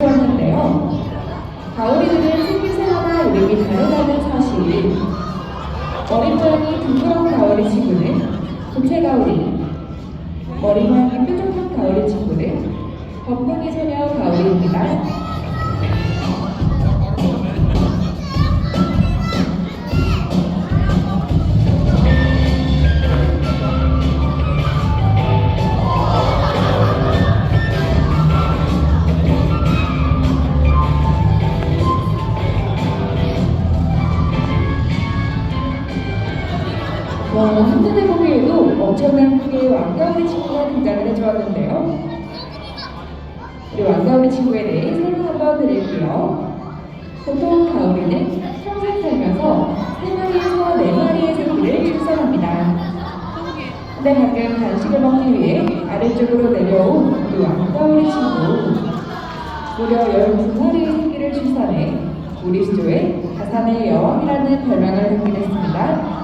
주었는데요. 가오리들은 생김새마다 이름이 다르다는 사실. 머리 모양이 둥그런 가오리 친구는 고체 가오리, 머리 모양이 뾰족한 가오리 친구는 거북이 소녀 가오리입니다. 와, 한눈에 보기에도 엄청난 크기의 왕가오리 친구가 등장을 해주었는데요. 우리 왕가오리 친구에 대해 설명 한번 드릴게요. 보통 가오리는 평생 살면서 세 마리에서 네 마리의 새끼를 출산합니다. 근데 가끔 간식을 먹기 위해 아래쪽으로 내려온 우리 왕가오리 친구. 무려 12마리의 새끼를 출산해 우리 수조에 가산의 여왕이라는 별명을 갖게 됐습니다.